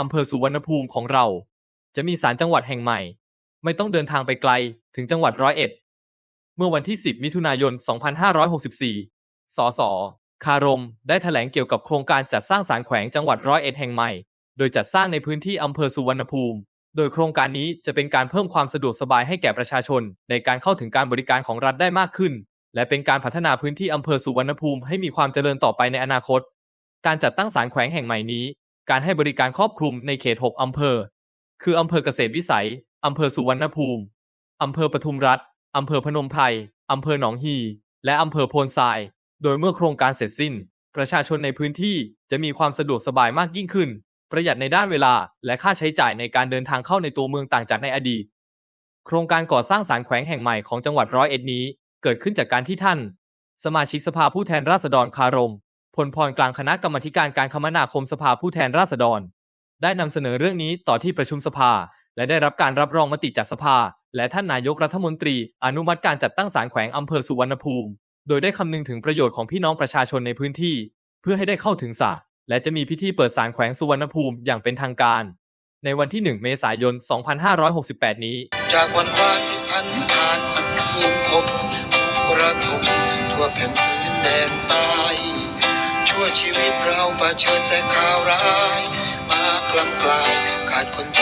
อำเภอสุวรรณภูมิของเรา จะมีศาลจังหวัดแห่งใหม่ ไม่ต้องเดินทางไปไกลถึงจังหวัดร้อยเอ็ด เมื่อวันที่ 10 มิถุนายน 2564 สส คารม ได้แถลงเกี่ยวกับโครงการจัดสร้างศาลแขวงจังหวัดร้อยเอ็ดแห่งใหม่ โดยจัดสร้างในพื้นที่อำเภอสุวรรณภูมิ โดยโครงการนี้จะเป็นการเพิ่มความสะดวกสบายให้แก่ประชาชน ในการเข้าถึงการบริการของรัฐได้มากขึ้น และเป็นการพัฒนาพื้นที่อำเภอสุวรรณภูมิให้มีความเจริญต่อไปในอนาคต การจัดตั้งศาลแขวงแห่งใหม่นี้ การให้บริการครอบคลุมในเขต 6 อำเภอ คืออำเภอเกษตรวิสัย อำเภอสุวรรณภูมิ อำเภอปทุมรัฐ อำเภอพนมไพร อำเภอหนองฮี และอำเภอโพนทราย โดยเมื่อโครงการเสร็จสิ้น ประชาชนในพื้นที่จะมีความสะดวกสบายมากยิ่งขึ้น ประหยัดในด้านเวลา และค่าใช้จ่ายในการเดินทางเข้าในตัวเมืองต่างจากในอดีต โครงการก่อสร้างศาลแขวงแห่งใหม่ของจังหวัดร้อยเอ็ดนี้ เกิดขึ้นจากการที่ท่าน สมาชิกสภาผู้แทนราษฎรคารม พลพรกลางคณะกรรมการการคมนาคมสภาผู้แทนราษฎร ได้นำเสนอเรื่องนี้ต่อที่ประชุมสภา และได้รับการรับรองมติจากสภา และท่านนายกรัฐมนตรี อนุมัติการจัดตั้งศาลแขวงอำเภอสุวรรณภูมิ โดยได้คำนึงถึงประโยชน์ของพี่น้องประชาชนในพื้นที่ เพื่อให้ได้เข้าถึงศาลและจะมีพิธีเปิดศาลแขวงสุวรรณภูมิอย่างเป็นทางการ ในวันที่ 1 เมษายน 2568 นี้ จากวันวานที่พันผ่านมันคืนคมทุกระทมทั่วแผ่นพื้นแดนใต้ ชีวิตเราเผชิญแต่ข่าวร้าย มากลำกลายขาดคนดูแล